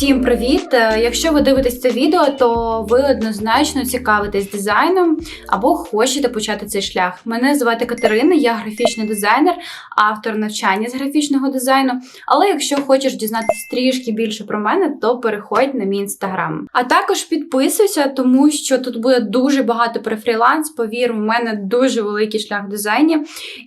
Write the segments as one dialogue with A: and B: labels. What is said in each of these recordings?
A: Всім привіт! Е, Якщо ви дивитесь це відео, то ви однозначно цікавитесь дизайном або хочете почати цей шлях. Мене звати Катерина, я графічний дизайнер, автор навчання з графічного дизайну. Але якщо хочеш дізнатися трішки більше про мене, то переходь на мій інстаграм. А також підписуйся, тому що тут буде дуже багато про фріланс. Повір, у мене дуже великий шлях в дизайні,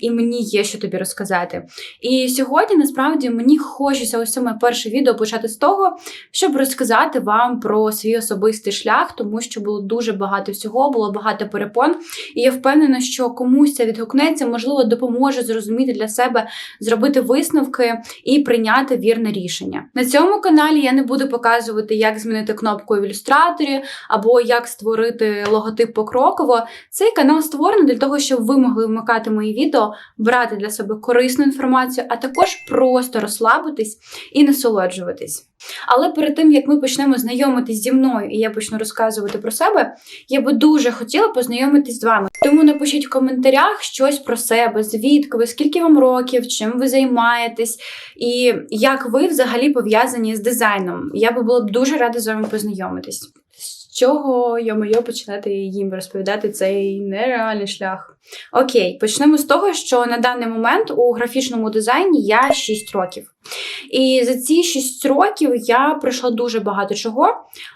A: і мені є що тобі розказати. І сьогодні насправді мені хочеться ось моє перше відео почати з того, щоб розказати вам про свій особистий шлях, тому що було дуже багато всього, було багато перепон. І я впевнена, що комусь це відгукнеться, можливо, допоможе зрозуміти для себе, зробити висновки і прийняти вірне рішення. На цьому каналі я не буду показувати, як змінити кнопку в ілюстраторі або як створити логотип покроково. Цей канал створений для того, щоб ви могли вмикати мої відео, брати для себе корисну інформацію, а також просто розслабитись і насолоджуватись. Але перед тим як ми почнемо знайомитись зі мною і я почну розказувати про себе, я би дуже хотіла познайомитись з вами. Тому напишіть в коментарях щось про себе, звідки ви, скільки вам років, чим ви займаєтесь, і як ви взагалі пов'язані з дизайном. Я би була б дуже рада з вами познайомитись. Чого моє починати їм розповідати цей нереальний шлях? Окей, почнемо з того, що на даний момент у графічному дизайні я 6 років. І за ці 6 років я пройшла дуже багато чого.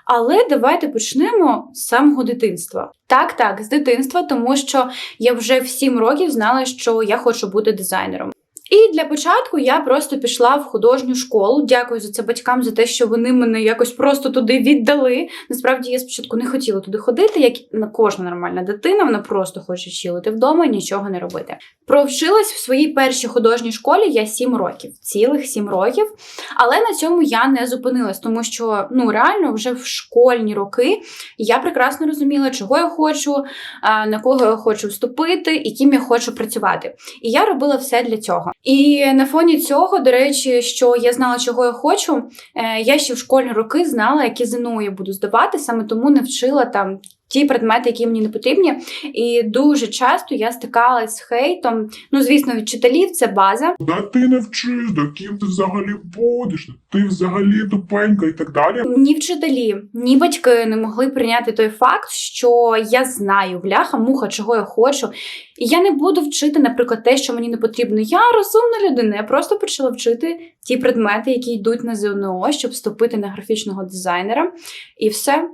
A: Але давайте почнемо з самого дитинства. Так, так, з дитинства, тому що я вже в 7 років знала, що я хочу бути дизайнером. І для початку я просто пішла в художню школу. Дякую за це батькам за те, що вони мене якось просто туди віддали. Насправді я спочатку не хотіла туди ходити, як на кожна нормальна дитина. Вона просто хоче чилити вдома і нічого не робити. Провчилась в своїй першій художній школі я 7 років, цілих 7 років. Але на цьому я не зупинилась, тому що ну реально вже в школьні роки я прекрасно розуміла, чого я хочу, на кого я хочу вступити і ким я хочу працювати. І я робила все для цього. І на фоні цього, до речі, що я знала, чого я хочу, е, я ще в школьні роки знала, які ЗНО я буду здавати, саме тому не вчила там ті предмети, які мені не потрібні. І дуже часто я стикалась з хейтом. Ну, звісно, від вчителів це база.
B: Да ти не вчиш, до ким ти взагалі будеш, ти взагалі тупенька і так далі.
A: Ні вчителі, ні батьки не могли прийняти той факт, що я знаю бляха, муха, чого я хочу. І я не буду вчити, наприклад, те, що мені не потрібно. Я розумна людина, я просто почала вчити ті предмети, які йдуть на ЗНО, щоб вступити на графічного дизайнера, і все.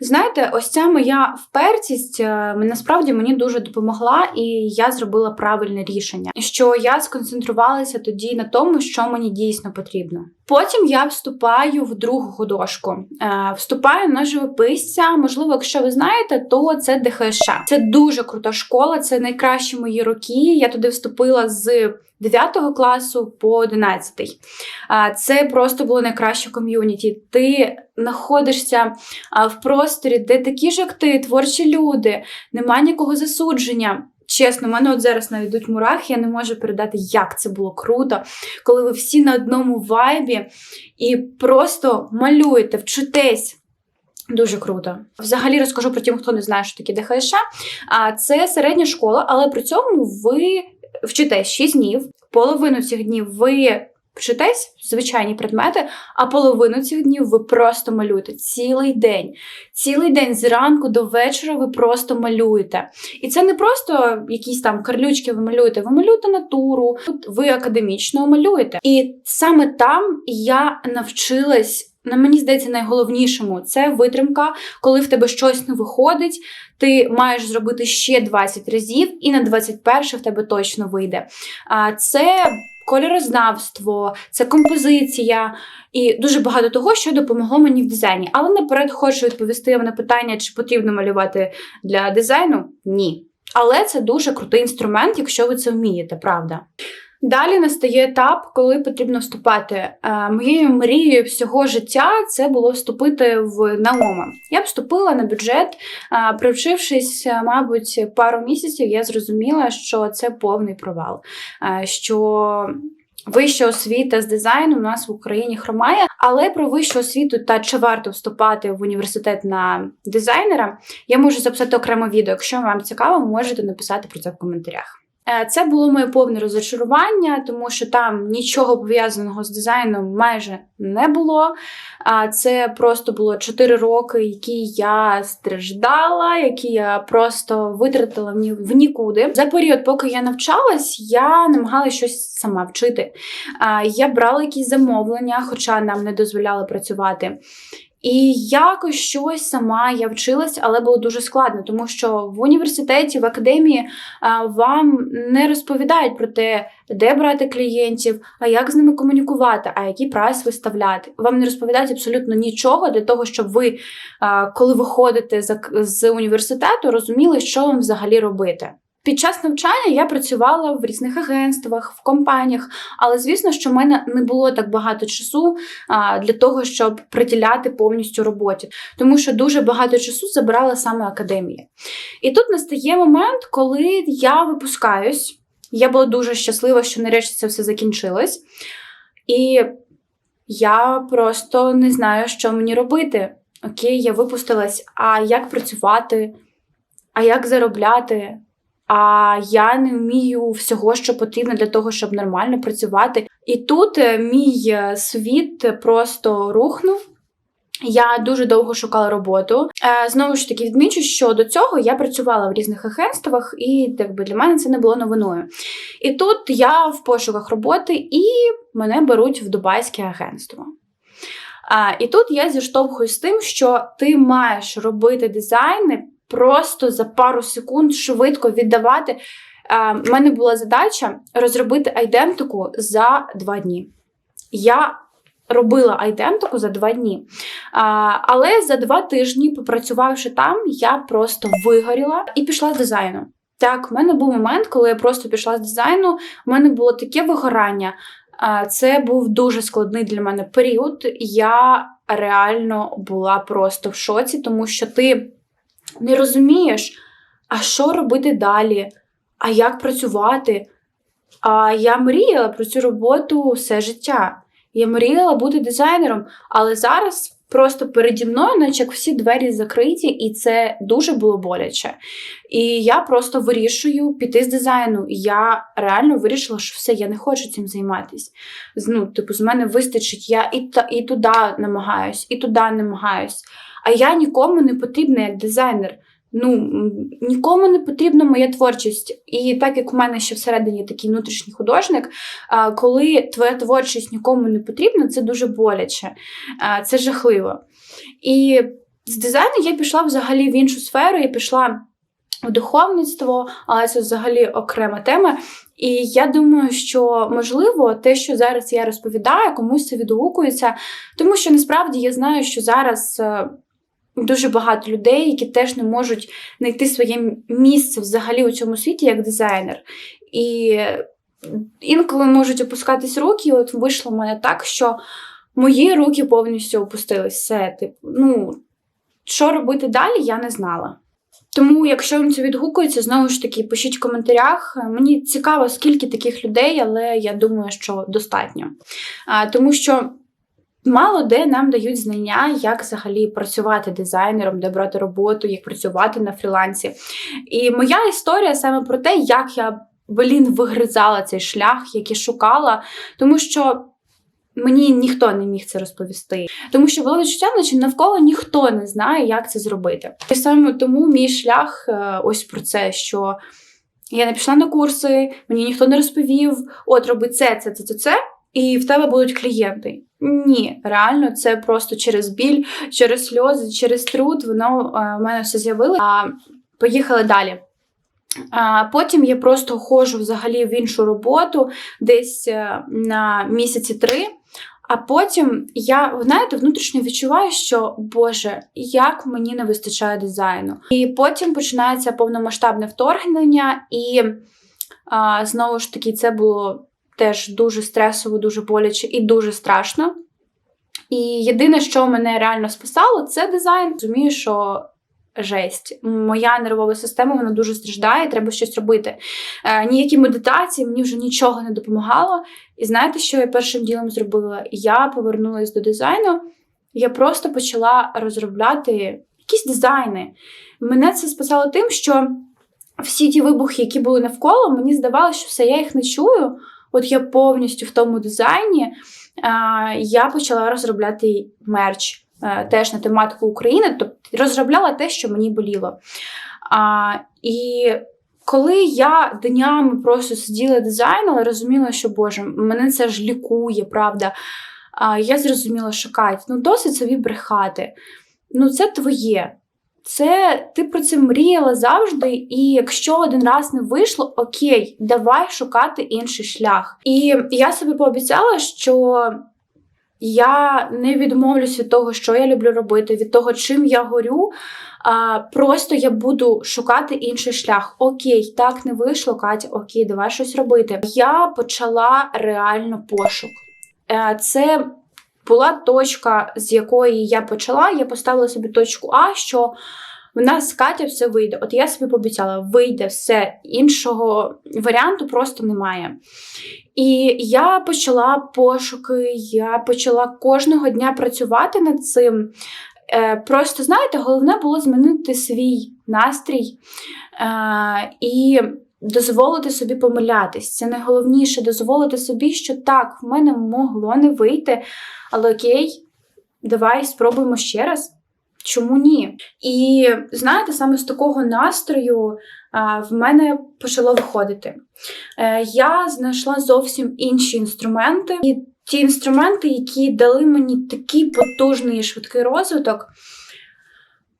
A: Знаєте, ось ця моя впертість е, насправді мені дуже допомогла, і я зробила правильне рішення, що я сконцентрувалася тоді на тому, що мені дійсно потрібно. Потім я вступаю в другу художку. Е, вступаю на живописця. Можливо, якщо ви знаєте, то це ДХШ. Це дуже крута школа, це найкращі мої роки. Я туди вступила з 9 класу по 11. Це просто було найкраще ком'юніті. Ти знаходишся в просторі, де такі ж як ти, творчі люди, немає нікого засудження. Чесно, в мене от зараз навіть мурахи, я не можу передати, як це було круто, коли ви всі на одному вайбі і просто малюєте, вчитесь. Дуже круто. Взагалі розкажу про тим, хто не знає, що таке ДХШ. А це середня школа, але при цьому ви вчитесь 6 днів. Половину цих днів ви вчитесь звичайні предмети, а половину цих днів ви просто малюєте цілий день. Цілий день зранку до вечора ви просто малюєте. І це не просто якісь там карлючки ви малюєте, ви малюєте натуру, ви академічно малюєте. І саме там я навчилась. На мені здається, найголовнішому це витримка, коли в тебе щось не виходить, ти маєш зробити ще 20 разів, і на 21 в тебе точно вийде. А Це кольорознавство, це композиція і дуже багато того, що допомогло мені в дизайні. Але наперед хочу відповісти вам на питання, чи потрібно малювати для дизайну? Ні. Але це дуже крутий інструмент, якщо ви це вмієте, правда. Далі настає етап, коли потрібно вступати. Е, моєю мрією всього життя це було вступити в Наома. Я вступила на бюджет, е, привчившись, е, мабуть, пару місяців, я зрозуміла, що це повний провал. що Вища освіта з дизайну у нас в Україні хромає, але про вищу освіту та чи варто вступати в університет на дизайнера, я можу записати окреме відео. Якщо вам цікаво, можете написати про це в коментарях. Е, Це було моє повне розочарування, тому що там нічого пов'язаного з дизайном майже не було. Це просто було 4 роки, які я страждала, які я просто витратила в нікуди. За період, поки я навчалась, я намагалася щось сама вчити. Я брала якісь замовлення, хоча нам не дозволяли працювати. І якось щось сама я вчилась, але було дуже складно, тому що в університеті, в академії вам не розповідають про те, де брати клієнтів, а як з ними комунікувати, а який прайс виставляти. Вам не розповідають абсолютно нічого для того, щоб ви, коли виходите з університету, розуміли, що вам взагалі робити. Під час навчання я працювала в різних агентствах, в компаніях, але звісно, що в мене не було так багато часу для того, щоб приділяти повністю роботі, тому що дуже багато часу забирала саме академія. І тут настає момент, коли я випускаюсь. Я була дуже щаслива, що нарешті це все закінчилось. І я просто не знаю, що мені робити. Окей, я випустилась, а як працювати, а як заробляти? А я не вмію всього, що потрібно для того, щоб нормально працювати. І тут е, мій е, світ просто рухнув. Я дуже довго шукала роботу. Е, Знову ж таки, відмічу, що до цього я працювала в різних агентствах, і якби для мене це не було новиною. І тут я в пошуках роботи, і мене беруть в дубайське агентство. А, і тут я зіштовхуюсь з тим, що ти маєш робити дизайни просто за пару секунд швидко віддавати. У мене була задача розробити айдентику за два дні. Я робила айдентику за два дні. А, але за два тижні, попрацювавши там, я просто вигоріла і пішла з дизайну. Так, в мене був момент, коли я просто пішла з дизайну. У мене було таке вигорання. А, Це був дуже складний для мене період. Я реально була просто в шоці, тому що ти не розумієш, а що робити далі, а як працювати. А я мріяла про цю роботу все життя. Я мріяла бути дизайнером, але зараз просто переді мною, наче як всі двері закриті, і це дуже було боляче. І я просто вирішую піти з дизайну. Я реально вирішила, що все, я не хочу цим займатися. Ну, типу, з мене вистачить, я і, та, і туди намагаюсь, і туди намагаюсь. А я нікому не потрібна як дизайнер. Ну, нікому не потрібна моя творчість. І так як у мене ще всередині такий внутрішній художник, коли твоя творчість нікому не потрібна, це дуже боляче, це жахливо. І з дизайну я пішла взагалі в іншу сферу, я пішла в духовництво, але це взагалі окрема тема. І я думаю, що можливо те, що зараз я розповідаю, комусь це відгукується, тому що насправді я знаю, що зараз. Дуже багато людей, які теж не можуть знайти своє місце взагалі у цьому світі як дизайнер. І інколи можуть опускатись руки. От вийшло в мене так, що мої руки повністю опустились. Все, типу, ну, що робити далі, я не знала. Тому, якщо вам це відгукується, знову ж таки, пишіть в коментарях. Мені цікаво, скільки таких людей, але я думаю, що достатньо. А, тому що мало де нам дають знання, як взагалі працювати дизайнером, де брати роботу, як працювати на фрілансі. І моя історія саме про те, як я блін вигризала цей шлях, який шукала, тому що. Мені ніхто не міг це розповісти, тому що було відчуття, наче навколо ніхто не знає, як це зробити. І саме тому мій шлях е, ось про це, що я не пішла на курси, мені ніхто не розповів: от роби це, це, це, це, це, і в тебе будуть клієнти. Ні, реально, це просто через біль, через сльози, через труд, воно е, в мене все з'явилося. А поїхали далі. Потім я просто ходжу взагалі в іншу роботу десь е, на місяці три. А потім я, знаєте, внутрішньо відчуваю, що Боже, як мені не вистачає дизайну. І потім починається повномасштабне вторгнення, і а, знову ж таки, це було теж дуже стресово, дуже боляче і дуже страшно. І єдине, що мене реально спасало, це дизайн. Розумію, що жесть. Моя нервова система вона дуже страждає, треба щось робити. Е, ніякі медитації мені вже нічого не допомагало. І знаєте, що я першим ділом зробила? Я повернулася до дизайну, я просто почала розробляти якісь дизайни. Мене це спасало тим, що всі ті вибухи, які були навколо, мені здавалося, що все, я їх не чую. От я повністю в тому дизайні. Я почала розробляти мерч е, теж на тематику України, тобто розробляла те, що мені боліло. І коли я днями просто сиділа дизайнила, розуміла, що Боже, мене це ж лікує, правда. Я зрозуміла, що Кать, ну досить собі брехати. Ну, це твоє. Це ти про це мріяла завжди, і якщо один раз не вийшло, окей, давай шукати інший шлях. І я собі пообіцяла, що я не відмовлюсь від того, що я люблю робити, від того, чим я горю. А, просто я буду шукати інший шлях. Окей, так не вийшло, Катя, окей, давай щось робити. Я почала реально пошук. Е, Це була точка, з якої я почала. Я поставила собі точку А, що в нас з Катя все вийде. От я собі пообіцяла, вийде все. Іншого варіанту просто немає. І я почала пошуки, я почала кожного дня працювати над цим. Е, Просто знаєте, головне було змінити свій настрій е, і дозволити собі помилятись. Це найголовніше дозволити собі, що так, в мене могло не вийти, але окей, давай спробуємо ще раз. Чому ні? І знаєте, саме з такого настрою а, в мене почало виходити. Е, я знайшла зовсім інші інструменти, і ті інструменти, які дали мені такий потужний і швидкий розвиток,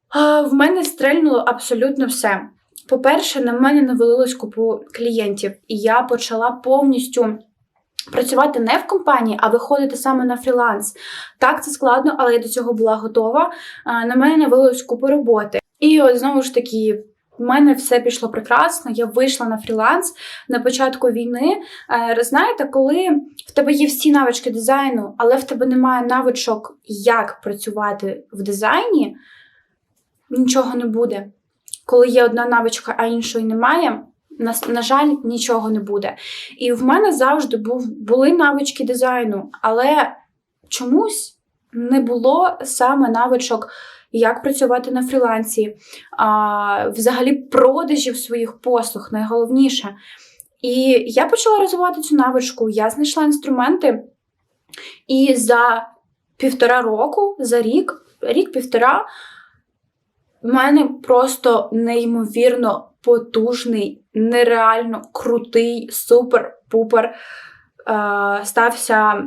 A: а, в мене стрельнуло абсолютно все. По-перше, на мене навалилось купу клієнтів, і я почала повністю працювати не в компанії, а виходити саме на фріланс. Так, це складно, але я до цього була готова. На мене навалилось купу роботи. І от знову ж таки. В мене все пішло прекрасно. Я вийшла на фріланс на початку війни. Е, Знаєте, коли в тебе є всі навички дизайну, але в тебе немає навичок, як працювати в дизайні, нічого не буде. Коли є одна навичка, а іншої немає, на, на жаль, нічого не буде. І в мене завжди був, були навички дизайну, але чомусь не було саме навичок, як працювати на фрілансі, а, взагалі продажів своїх послуг, найголовніше. І я почала розвивати цю навичку, я знайшла інструменти, і за півтора року, за рік, рік-півтора, в мене просто неймовірно потужний, нереально крутий, супер-пупер. е, Стався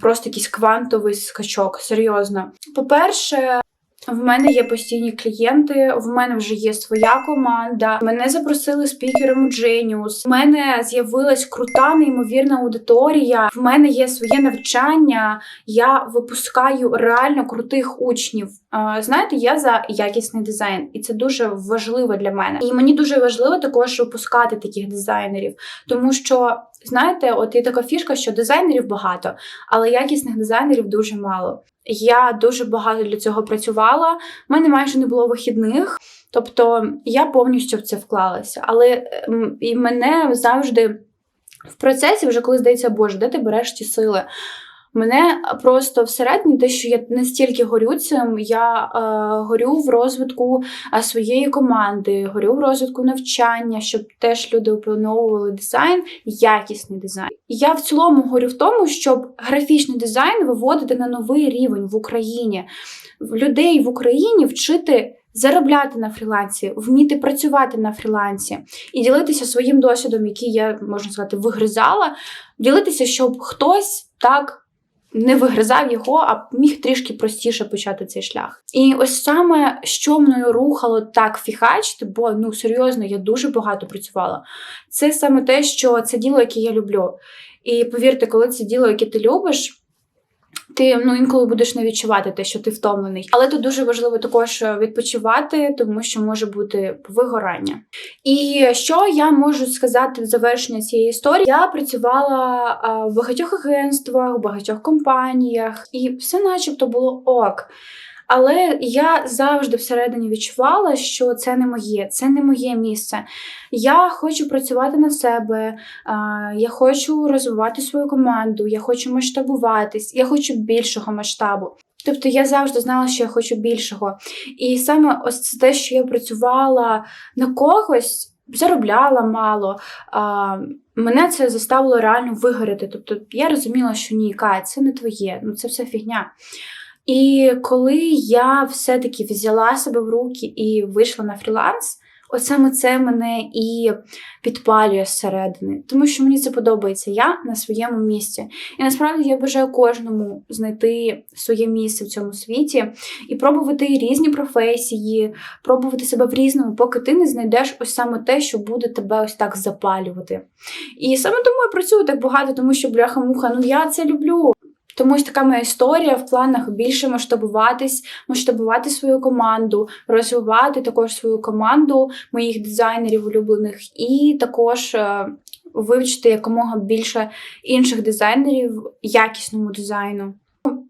A: просто якийсь квантовий скачок, серйозно. По-перше, в мене є постійні клієнти, в мене вже є своя команда. Мене запросили спікером у Genius. В мене з'явилась крута, неймовірна аудиторія. В мене є своє навчання. Я випускаю реально крутих учнів. Е, Знаєте, я за якісний дизайн, і це дуже важливо для мене. І мені дуже важливо також випускати таких дизайнерів, тому що. Знаєте, от є така фішка, що дизайнерів багато, але якісних дизайнерів дуже мало. Я дуже багато для цього працювала. У мене майже не було вихідних, тобто я повністю в це вклалася. Але ем, і мене завжди в процесі, вже коли здається, Боже, де ти береш ті сили? Мене просто всередині те, що я настільки горю цим, я е, горю в розвитку е, своєї команди, горю в розвитку навчання, щоб теж люди опановували дизайн, якісний дизайн. Я в цілому горю в тому, щоб графічний дизайн виводити на новий рівень в Україні, людей в Україні вчити. Заробляти на фрілансі, вміти працювати на фрілансі і ділитися своїм досвідом, який я можна сказати вигризала, ділитися, щоб хтось так не вигризав його, а міг трішки простіше почати цей шлях. І ось саме що мною рухало так фіхачити, бо ну серйозно, я дуже багато працювала. Це саме те, що це діло, яке я люблю. І повірте, коли це діло, яке ти любиш. Ти ну інколи будеш не відчувати те, що ти втомлений. Але тут дуже важливо також відпочивати, тому що може бути вигорання. І що я можу сказати в завершення цієї історії? Я працювала в багатьох агентствах, в багатьох компаніях, і все, начебто, було ок. Але я завжди всередині відчувала, що це не моє, це не моє місце. Я хочу працювати на себе, я хочу розвивати свою команду, я хочу масштабуватись, я хочу більшого масштабу. Тобто я завжди знала, що я хочу більшого. І саме ось це те, що я працювала на когось. заробляла мало. Мене це заставило реально вигоріти. Тобто я розуміла, що ні, Кай, це не твоє, ну це все фігня. І коли я все-таки взяла себе в руки і вийшла на фріланс, от саме це мене і підпалює зсередини, тому що мені це подобається. Я на своєму місці. І насправді я бажаю кожному знайти своє місце в цьому світі і пробувати різні професії, пробувати себе в різному, поки ти не знайдеш ось саме те, що буде тебе ось так запалювати. І саме тому я працюю так багато, тому що бляха-муха, ну я це люблю. Тому ось така моя історія в планах більше масштабуватись, масштабувати свою команду, розвивати також свою команду моїх дизайнерів улюблених, і також е, вивчити якомога більше інших дизайнерів якісному дизайну.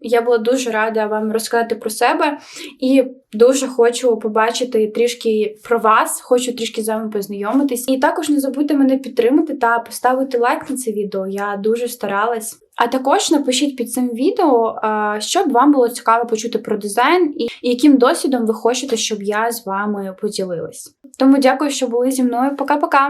A: Я була дуже рада вам розказати про себе і дуже хочу побачити трішки про вас, хочу трішки з вами познайомитись. І також не забудьте мене підтримати та поставити лайк на це відео. Я дуже старалась. А також напишіть під цим відео, що б вам було цікаво почути про дизайн і яким досвідом ви хочете, щоб я з вами поділилась. Тому дякую, що були зі мною. Пока-пока!